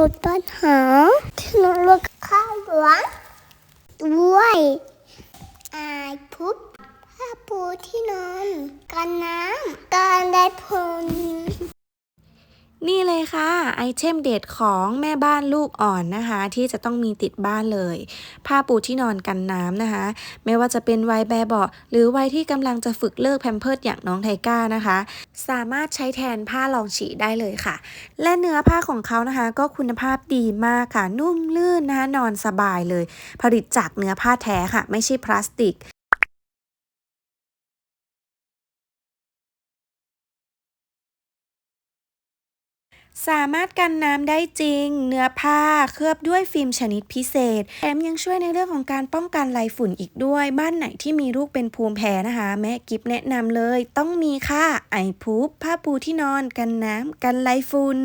ลดปัญหาที่นอนลดข้าวหวานด้วยอายพุบผ้าปูที่นอนกันน้ำการได้ผล นี่เลยค่ะ ไอเทมเด็ดของแม่บ้านลูกอ่อนนะคะ ที่จะต้องมีติดบ้านเลย ผ้าปูที่นอนกันน้ำนะคะ ไม่ว่าจะเป็นวัยแบบเบาะหรือวัยที่กำลังจะฝึกเลิกแพมเพิร์ดอย่างน้องไทก้านะคะ สามารถใช้แทนผ้ารองฉี่ได้เลยค่ะ และเนื้อผ้าของเขานะคะ ก็คุณภาพดีมากค่ะ นุ่มลื่นนะคะนอนสบายเลย ผลิตจากเนื้อผ้าแท้ค่ะ ไม่ใช่พลาสติก สามารถกันน้ำได้จริง เนื้อผ้าเคลือบด้วยฟิล์มชนิดพิเศษแถมยังช่วยในเรื่องของการป้องกันไรฝุ่นอีกด้วย บ้านไหนที่มีลูกเป็นภูมิแพ้นะคะ แม่กิฟแนะนำเลย ต้องมีค่ะไอพูผ้าปูที่นอน กันน้ำกันไรฝุ่น